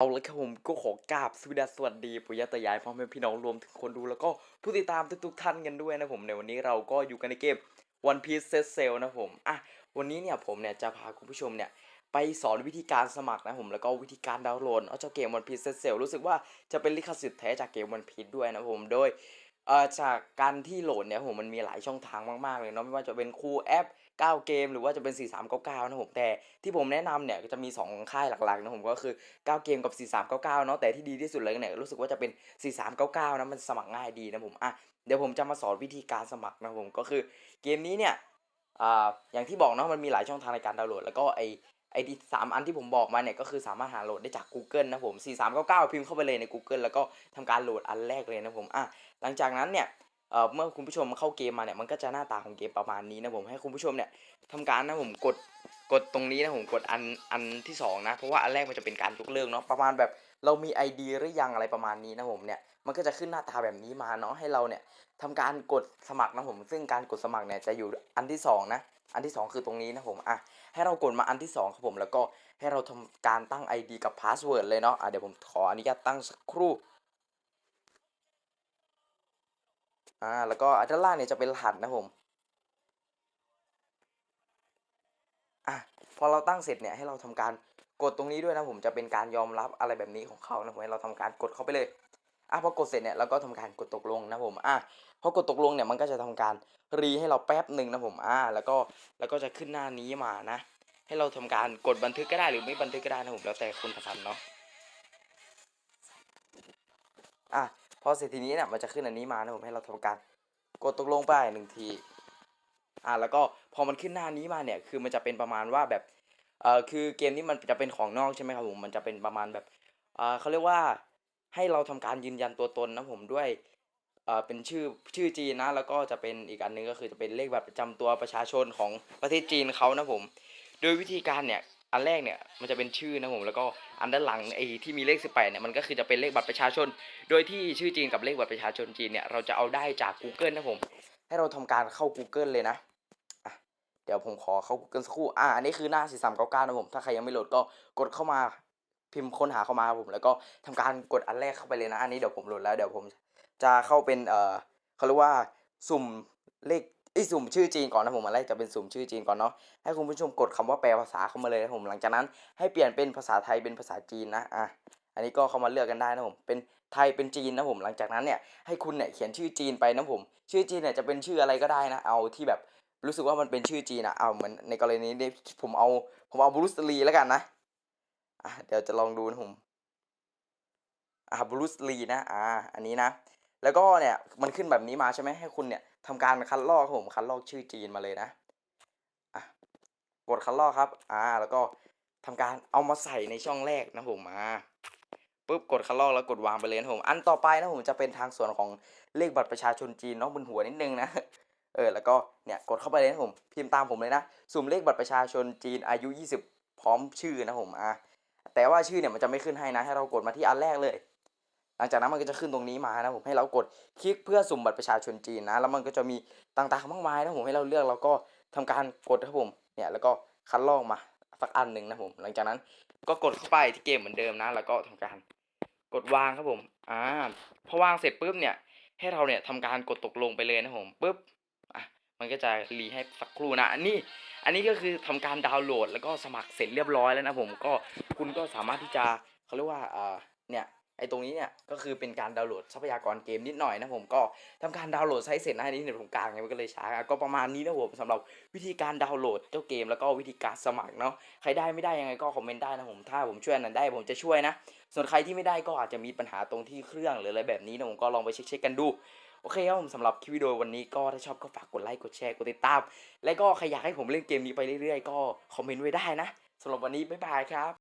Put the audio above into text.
เอาละครับผมก็ขอกราบสวัสดีสวัสดีปุยยะตายายพ่อแม่พี่น้องรวมถึงคนดูแล้วก็ผู้ติดตามทุกๆท่านกันด้วยนะผมในวันนี้เราก็อยู่กันในเกม One Piece Set Sail นะผมอะวันนี้เนี่ยผมเนี่ยจะพาคุณผู้ชมเนี่ยไปสอนวิธีการสมัครนะผมแล้วก็วิธีการดาวน์โหลดเอาเจ้าเกม One Piece Set Sail รู้สึกว่าจะเป็นลิขสิทธิ์แท้จากเกม One Piece ด้วยนะผมโดยเอ่อจากการที่โหลดเนี่ยผมมันมีหลายช่องทางมากๆเลยเนาะไม่ว่าจะเป็นคูแอป 9 เกม หรือว่าจะเป็น 4399 นะผมแต่ที่ผมแนะนำเนี่ยจะมี 2 ค่ายหลักๆนะผมก็คือ 9 เกมกับ 4399 เนาะแต่ที่ดีที่สุดเลยเนี่ยรู้สึกว่าจะเป็น 4399 นะมันสมัครง่ายดีนะผมอะเดี๋ยวผมจะมาสอนวิธีการสมัครนะผมก็คือเกมนี้เนี่ยอ่าอย่างที่บอกเนาะมันมีหลายช่องทางในการดาวน์โหลด แล้วก็ไอไอที่สามอันที่ผมบอกมาเนี่ยก็คือสามารถหาโหลดได้จาก Google นะผม 4399 พิมพ์เข้าไปเลยใน Google แล้วก็ทำการโหลดอันแรกเลยนะผมอะหลังจากนั้นเนี่ย เอ่อเมื่อคุณผู้ชมเข้าเกมมาเนี่ยมันก็จะหน้าตาของเกมประมาณนี้นะผมให้คุณผู้ชมเนี่ยทำการนะผมกดกดตรงนี้นะผมกดอันอันที่สองนะเพราะว่าอันแรกมันจะเป็นการยกเลิกเนาะประมาณแบบเรามี ID หรือยังอะไรประมาณนี้นะผมเนี่ยมันก็จะขึ้นหน้าตาแบบนี้มาเนาะให้เราเนี่ยทำการกดสมัครนะผม ซึ่งการกดสมัครเนี่ยจะอยู่อันที่สองนะอันที่สองคือตรงนี้นะผมอะให้เรากดมาอันที่สองครับผมแล้วก็ให้เราทำการตั้ง ID กับพาสเวิร์ดเลยเนาะอะเดี๋ยวผมขออนุญาตตั้งสักครู่ อ่าแล้วก็ด้านล่างเนี่ยจะเป็นรหัสนะผมอะพอเราตั้งเสร็จเนี่ยให้เราทำการกดตรงนี้ด้วยนะผมจะเป็นการยอมรับอะไรแบบนี้ของเขานะผมให้เราทำการกดเข้าไปเลยอะพอกดเสร็จเนี่ยเราก็ทำการกดตกลงนะผมอะพอกดตกลงเนี่ยมันก็จะทำการรีให้เราแป๊บหนึ่งนะผมอ่าแล้วก็แล้วก็จะขึ้นหน้านี้มานะ ให้เราทำการกดบันทึกก็ได้หรือไม่บันทึกก็ได้นะผมแล้วแต่คุณถนัดเนาะอะ อเสร็จทีนี้เนี่ยมันจะขึ้นอันนี้มานะผมให้เราทำการกดตกลงไปหนึ่งทีอะแล้วก็พอมันขึ้นหน้านี้มาเนี่ยคือมันจะเป็นประมาณว่าแบบเอ่อคือเกมนี้มันจะเป็นของนอกใช่ไหมครับผมมันจะเป็นประมาณแบบเอ่อเขาเรียกว่าให้เราทำการยืนยันตัวตนนะผมด้วยเอ่อเป็นชื่อชื่อจีนนะแล้วก็จะเป็นอีกอันหนึงก็คือจะเป็นเลขบัตรประจำตัวประชาชนของประเทศจีนเขานะผม โดยวิธีการเนี่ย อันแรกเนี่ยมันจะเป็นชื่อนะผมแล้วก็อันด้านหลังไอ้ที่มีเลข 18เนี่ยมันก็คือจะเป็นเลขบัตรประชาชน โดยที่ชื่อจีนกับเลขบัตรประชาชนจีนเนี่ยเราจะเอาได้จาก Google นะผม ให้เราทำการเข้า Google เลยนะเดี๋ยวผมขอเข้า Google สักครู่อะอันนี้คือหน้า 4399นะผมถ้าใครยังไม่โหลดก็กดเข้ามาพิมพ์ค้นหาเข้ามาครับผมแล้วก็ทำการกดอันแรกเข้าไปเลยนะอันนี้เดี๋ยวผมโหลดแล้วเดี๋ยวผมจะเข้าเป็นเอ่อเขาเรียกว่าสุ่มเลข ไอ้สุ่มชื่อจีนก่อนนะผมอันแรกจะเป็นสุ่มชื่อจีนก่อนเนาะให้คุณผู้ชมกดคำว่าแปลภาษาเข้ามาเลยนะผมหลังจากนั้น ให้เปลี่ยนเป็นภาษาไทยเป็นภาษาจีนนะอะอันนี้ก็เข้ามาเลือกกันได้นะผมเป็นไทยเป็นจีนนะผมหลังจากนั้นเนี่ยให้คุณเนี่ยเขียนชื่อจีนไปนะผม ชื่อจีนเนี่ยจะเป็นชื่ออะไรก็ได้นะเอาที่แบบรู้สึกว่ามันเป็นชื่อจีนอะเอาเหมือนในกรณีนี้ผมเอาผมเอาบรูซลีแล้วกันนะอะเดี๋ยวจะลองดูนะผมอะบรูซลีนะอ่าอันนี้นะ แล้วก็เนี่ยมันขึ้นแบบนี้มาใช่ไหมให้คุณเนี่ยทำการคัดลอกผมคัดลอกชื่อจีนมาเลยนะอะกดคัดลอกครับ อ่า แล้วก็ทำการเอามาใส่ในช่องแรกนะผมมาปุ๊บกดคัดลอกแล้วกดวางไปเลยนะผม อันต่อไปนะผมจะเป็นทางส่วนของเลขบัตรประชาชนจีนเนาะบนหัวนิดนึงนะเออแล้วก็เนี่ยกดเข้าไปเลยนะผมพิมพ์ตามผมเลยนะสุ่มเลขบัตรประชาชนจีนอายุ 20 พร้อมชื่อนะผมอะแต่ว่าชื่อเนี่ยมันจะไม่ขึ้นให้นะ ให้เรากดมาที่อันแรกเลย หลังจากนั้นมันก็จะขึ้นตรงนี้มานะผมให้เรากดคลิกเพื่อสุ่มบัตรประชาชนจีนนะแล้วมันก็จะมีต่างๆมากมายนะผมให้เราเลือกแล้วก็ทำการกดครับผมเนี่ยแล้วก็คัดลอกมาสักอันหนึ่งนะผมหลังจากนั้นก็กดเข้าไปที่เกมเหมือนเดิมนะ แล้วก็ทำการกดวางครับผมอ่าพอวางเสร็จปุ๊บเนี่ย ให้เราเนี่ยทำการกดตกลงไปเลยนะผมปุ๊บอะมันก็จะรีให้สักครู่นะอันนี้อันนี้ก็คือทำการดาวน์โหลด แล้วก็สมัครเสร็จเรียบร้อยแล้วนะผมก็คุณก็สามารถที่จะเขาเรียกว่าอ่าเนี่ย ไอตรงนี้เนี่ยก็คือเป็นการดาวน์โหลดทรัพยากรเกมนิดหน่อยนะผมก็ทำการดาวน์โหลดใช้เสร็จนะอันนี้ในตรงกลางไงมันก็เลยช้าก็ประมาณนี้นะผมสำหรับวิธีการดาวน์โหลดเจ้าเกมแล้วก็วิธีการสมัครเนาะใครได้ไม่ได้ยังไงก็คอมเมนต์ได้นะผมถ้าผมช่วยนนั้นได้ผมจะช่วยนะ ส่วนใครที่ไม่ได้ก็อาจจะมีปัญหาตรงที่เครื่องหรืออะไรแบบนี้นะผมก็ลองไปเช็คๆกันดูโอเคครับผมสำหรับคลิปวิดีโอวันนี้ก็ถ้าชอบก็ฝากกดไลค์กดแชร์กดติดตาม และก็ใครอยากให้ผมเล่นเกมนี้ไปเรื่อยๆ ก็คอมเมนต์ไว้ได้นะสำหรับวันนี้บ๊ายบายครับ